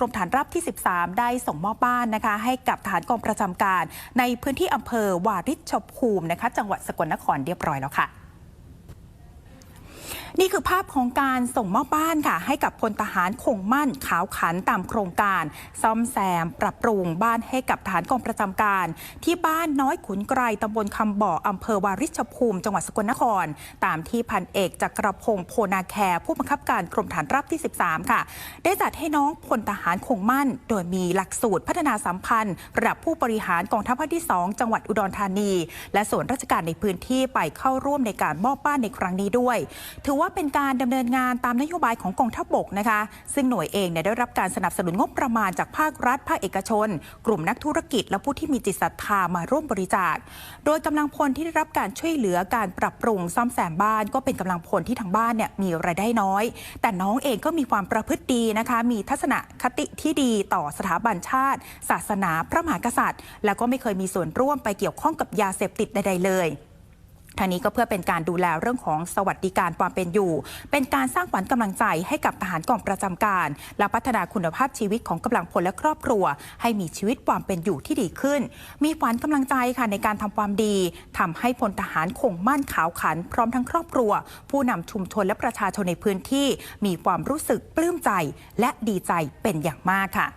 รมฐานรับที่ 13 ได้ส่งมอบบ้านนะคะ ให้กับฐานกองประจำการ ในพื้นที่อำเภอวาริชภูมินะคะ จังหวัดสกลนครเรียบร้อยแล้วค่ะ นี่คือภาพของการส่งมอบบ้านค่ะ ให้กับพลทหารคงมั่นขาวขันตามโครงการ ซ่อมแซม ปรับปรุงบ้านให้กับฐานกองประจำการ ที่บ้านน้อยขุนไกรตำบลคำบ่ออำเภอวาริชภูมิ จังหวัดสกลนคร ตามที่พันเอกจักรพงศ์โพนาแคร์ผู้บังคับการกรมฐานรับที่ 13 ค่ะ ได้จัดให้น้องพลทหารคงมั่น โดยมีหลักสูตรพัฒนาสัมพันธ์ระดับผู้บริหารกองทัพภาคที่ 2 จังหวัดอุดรธานี และส่วนราชการในพื้นที่ไปเข้าร่วมในการมอบบ้านในครั้งนี้ด้วยถือว่าเป็นการดำเนินงานตามนโยบายของกองทัพบกนะคะ ซึ่งหน่วยเองเนี่ยได้รับการสนับสนุนงบประมาณจากภาครัฐ ภาคเอกชน กลุ่มนักธุรกิจ และผู้ที่มีจิตศรัทธามาร่วมบริจาค โดยกำลังพลที่ได้รับการช่วยเหลือการปรับปรุงซ่อมแซมบ้าน ก็เป็นกำลังพลที่ทางบ้านเนี่ยมีรายได้น้อย แต่น้องเองก็มีความประพฤติดีนะคะ มีทัศนคติที่ดีต่อสถาบันชาติ ศาสนาพระมหากษัตริย์ แล้วก็ไม่เคยมีส่วนร่วมไปเกี่ยวข้องกับยาเสพติดใดๆเลย ทางนี้ก็เพื่อเป็นการดูแลเรื่องของสวัสดิการความเป็นอยู่ เป็นการสร้างขวัญกำลังใจให้กับทหารกองประจำการ และพัฒนาคุณภาพชีวิตของกำลังพลและครอบครัว ให้มีชีวิตความเป็นอยู่ที่ดีขึ้น มีขวัญกำลังใจค่ะในการทำความดีทำให้พลทหารคงมั่นขาวขัน พร้อมทั้งครอบครัว ผู้นำชุมชนและประชาชนในพื้นที่ มีความรู้สึกปลื้มใจ และดีใจเป็นอย่างมากค่ะ